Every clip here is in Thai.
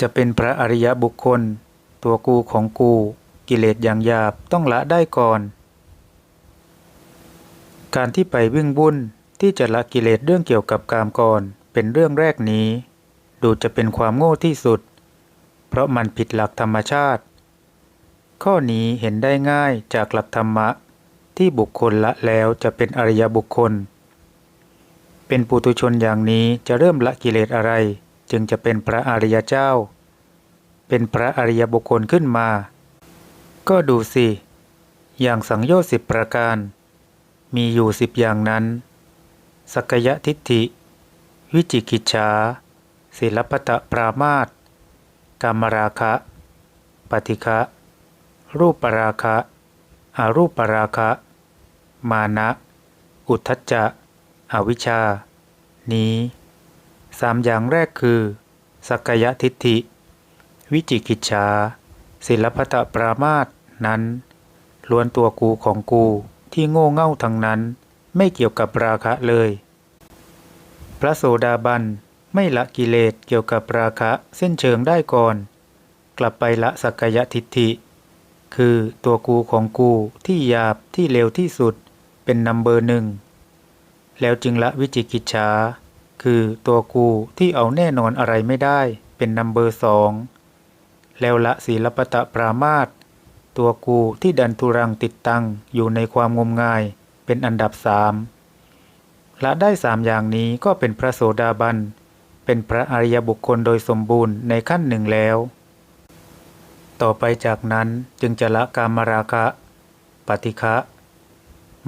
จะเป็นพระอริยบุคคล ตัวกูของกู กิเลสอย่างหยาบต้องละได้ก่อน การที่ไปวิ่งบุ่นที่จะละกิเลสเรื่องเกี่ยวกับกามก่อนเป็นเรื่องแรกนี้ ดูจะเป็นความโง่ที่สุด เพราะมันผิดหลักธรรมชาติ ข้อนี้เห็นได้ง่ายจากหลักธรรมะ ที่บุคคลละแล้วจะเป็นอริยบุคคล เป็นปุถุชนอย่างนี้จะเริ่มละกิเลสอะไร จึงจะเป็นพระอริยเจ้า เป็นพระอริยบุคคลขึ้นมา ก็ดูสิ อย่างสังโยชน์สิบประการ มีอยู่สิบอย่างนั้น สักยะทิฏฐิ วิจิกิจฉาศิลปตะปรามาตกามราคะ ปฏิฆะรูปปราคะอารูปปราคะ มานะ อุทธจจะ อวิชชานี้ สามอย่างแรกคือ สักยทิฏฐิ วิจิกิจฉาศิลปตะปรามาสนั้น ล้วนตัวกูของกูที่โง่เง่าทั้งนั้น ไม่เกี่ยวกับราคะเลย พระโสดาบันไม่ละกิเลสเกี่ยวกับราคะเส้นเชิงได้ก่อน กลับไปละสักยทิฏฐิ คือตัวกูของกูที่หยาบที่เลวที่สุดเป็นนัมเบอร์หนึ่ง แล้วจึงละวิจิกิจฉา คือตัวกูที่เอาแน่นอนอะไรไม่ได้เป็นนัมเบอร์สองแล้วละศีลปตะปรามาตตัวกูที่ดันทุรังติดตั้งอยู่ในความงมงายเป็นอันดับสามละได้สามอย่างนี้ก็เป็นพระโสดาบัน เป็นพระอริยบุคคลโดยสมบูรณ์ในขั้นหนึ่งแล้ว ต่อไปจากนั้นจึงจะละกามราคะ ปฏิฆะ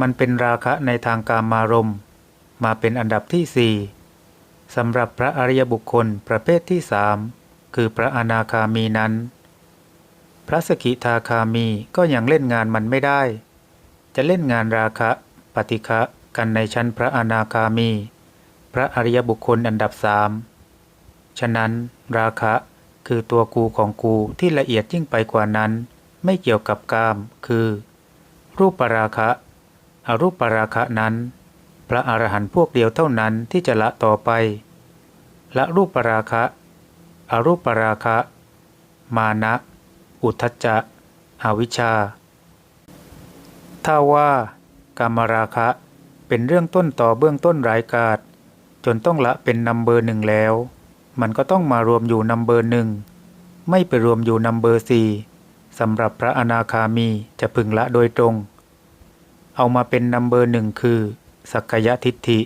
มันเป็นราคะในทางกามารมมาเป็นอันดับที่สี่ สำหรับพระอริยบุคคลประเภทที่สามคือพระอนาคามีนั้น พระสกิทาคามีก็ยังเล่นงานมันไม่ได้ จะเล่นงานราคะปฏิฆะกันในชั้นพระอนาคามี พระอริยบุคคลอันดับสามฉะนั้น ราคะคือตัวกูของกูที่ละเอียดยิ่งไปกว่านั้น ไม่เกี่ยวกับกาม คือ รูปปราคะ อรูปปราคะนั้น พระอรหันต์พวกเดียวเท่านั้นที่จะละต่อไป ละรูปปราคะ อรูปปราคะ มานะ อุทจจะ อวิชชา ถ้าว่ากามราคะเป็นเรื่องต้นต่อเบื้องต้นรายกาศ จนต้องละเป็นนัมเบอร์หนึ่งแล้ว มันก็ต้องมารวมอยู่นัมเบอร์หนึ่งไม่ไปรวมอยู่นัมเบอร์สี่สำหรับพระอนาคามีจะพึงละโดยตรง เอามาเป็นนัมเบอร์หนึ่งคือ สักยทิฏฐิ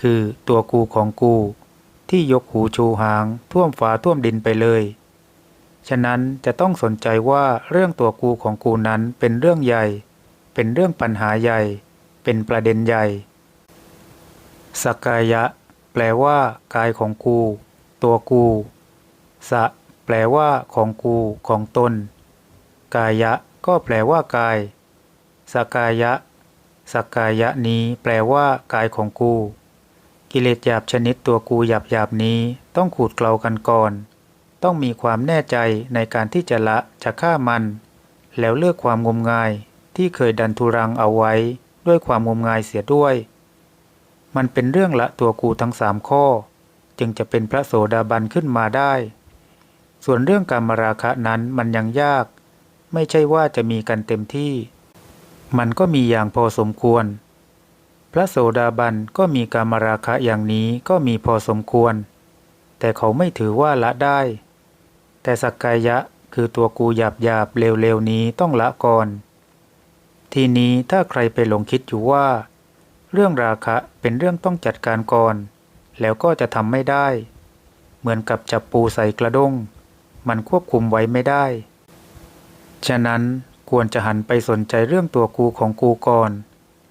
คือตัวกูของกู ที่ยกหูชูหาง ท่วมฟ้าท่วมดินไปเลย ฉะนั้นจะต้องสนใจว่าเรื่องตัวกูของกูนั้นเป็นเรื่องใหญ่ เป็นเรื่องปัญหาใหญ่ เป็นประเด็นใหญ่ สักกายะ แปลว่า กายของกู ตัวกู สะ แปลว่าของกูของตน กายะก็แปลว่ากายสกายะ สักกายะนี้แปลว่ากายของกู กิเลสหยาบชนิดตัวกูหยาบหยาบนี้ต้องขูดเกลากันก่อน ต้องมีความแน่ใจในการที่จะละจะฆ่ามัน แล้วเลือกความงมงายที่เคยดันทุรังเอาไว้ด้วยความงมงายเสียด้วย มันเป็นเรื่องละตัวกูทั้งสามข้อ จึงจะเป็นพระโสดาบันขึ้นมาได้ ส่วนเรื่องการมราคะนั้นมันยังยาก ไม่ใช่ว่าจะมีกันเต็มที่ มันก็มีอย่างพอสมควร พระโสดาบันก็มีการมราคะอย่างนี้ก็มีพอสมควร แต่เขาไม่ถือว่าละได้ แต่สักกายะคือตัวกูหยาบหยาบเร็วๆนี้ต้องละก่อน ทีนี้ถ้าใครไปหลงคิดอยู่ว่า เรื่องราคะเป็นเรื่องต้องจัดการก่อน แล้วก็จะทำไม่ได้ เหมือนกับจับปูใส่กระด้ง มันควบคุมไว้ไม่ได้ ฉะนั้น ควรจะหันไปสนใจเรื่องตัวกูของกูก่อน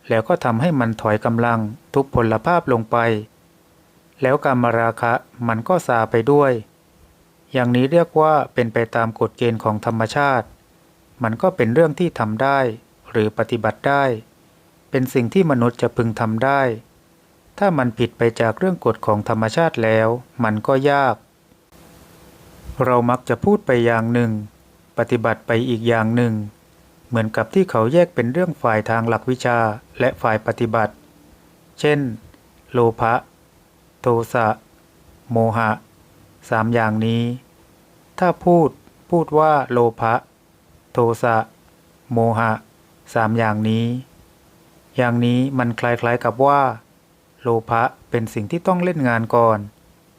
แล้วก็ทำให้มันถอยกำลังทุกพลภาพลงไป แล้วการมราคะมันก็ซาไปด้วย อย่างนี้เรียกว่าเป็นไปตามกฎเกณฑ์ของธรรมชาติ มันก็เป็นเรื่องที่ทำได้หรือปฏิบัติได้ เป็นสิ่งที่มนุษย์จะพึงทำได้ ถ้ามันผิดไปจากเรื่องกฎของธรรมชาติแล้ว มันก็ยาก เรามักจะพูดไปอย่างหนึ่ง ปฏิบัติไปอีกอย่างหนึ่ง เหมือนกับที่เขาแยกเป็นเรื่องฝ่ายทางหลักวิชาและฝ่ายปฏิบัติ เช่น โลภะ โทสะ โมหะสามอย่างนี้ ถ้าพูดพูดว่าโลภะ โทสะ โมหะสามอย่างนี้ อย่างนี้มันคล้ายๆกับว่า โลภะเป็นสิ่งที่ต้องเล่นงานก่อน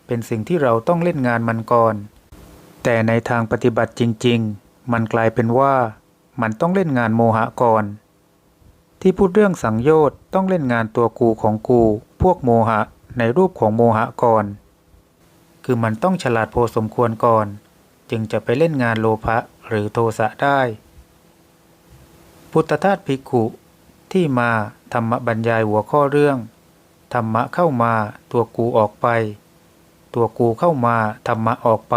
เป็นสิ่งที่เราต้องเล่นงานมันก่อน แต่ในทางปฏิบัติจริง ๆ มันกลายเป็นว่า มันต้องเล่นงานโมหะก่อน ที่พูดเรื่องสังโยชน์ต้องเล่นงานตัวกูของกู พวกโมหะในรูปของโมหะก่อน คือมันต้องฉลาดพอสมควรก่อน จึงจะไปเล่นงานโลภะหรือโทสะได้ พุทธทาสภิกขุ ที่มาธรรมบรรยายหัวข้อเรื่อง ธรรมะเข้ามาตัวกูออกไป ตัวกูเข้ามาธรรมะออกไป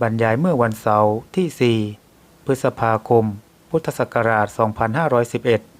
บรรยายเมื่อวันเสาร์ที่4 พฤษภาคม พุทธศักราช 2511